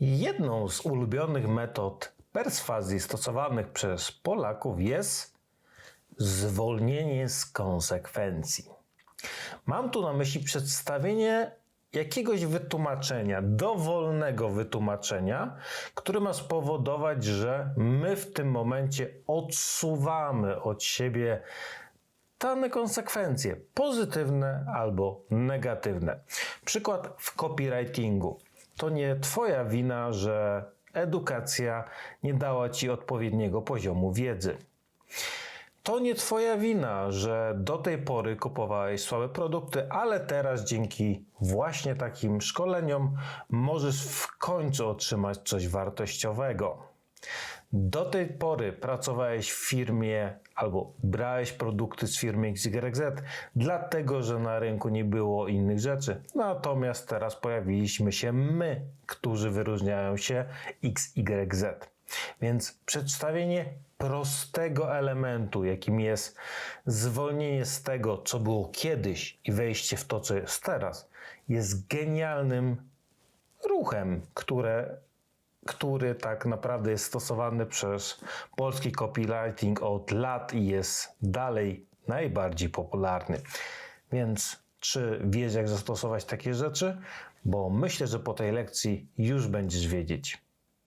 Jedną z ulubionych metod perswazji stosowanych przez Polaków jest zwolnienie z konsekwencji. Mam tu na myśli przedstawienie jakiegoś wytłumaczenia, dowolnego wytłumaczenia, które ma spowodować, że my w tym momencie odsuwamy od siebie dane konsekwencje, pozytywne albo negatywne. Przykład w copywritingu. To nie Twoja wina, że edukacja nie dała Ci odpowiedniego poziomu wiedzy. To nie Twoja wina, że do tej pory kupowałeś słabe produkty, ale teraz dzięki właśnie takim szkoleniom możesz w końcu otrzymać coś wartościowego. Do tej pory pracowałeś w firmie albo brałeś produkty z firmy XYZ, dlatego że na rynku nie było innych rzeczy. Natomiast teraz pojawiliśmy się my, którzy wyróżniają się XYZ. Więc przedstawienie prostego elementu, jakim jest zwolnienie z tego, co było kiedyś i wejście w to, co jest teraz, jest genialnym ruchem, które, który tak naprawdę jest stosowany przez polski copywriting od lat i jest dalej najbardziej popularny. Więc czy wiesz, jak zastosować takie rzeczy? Bo myślę, że po tej lekcji już będziesz wiedzieć.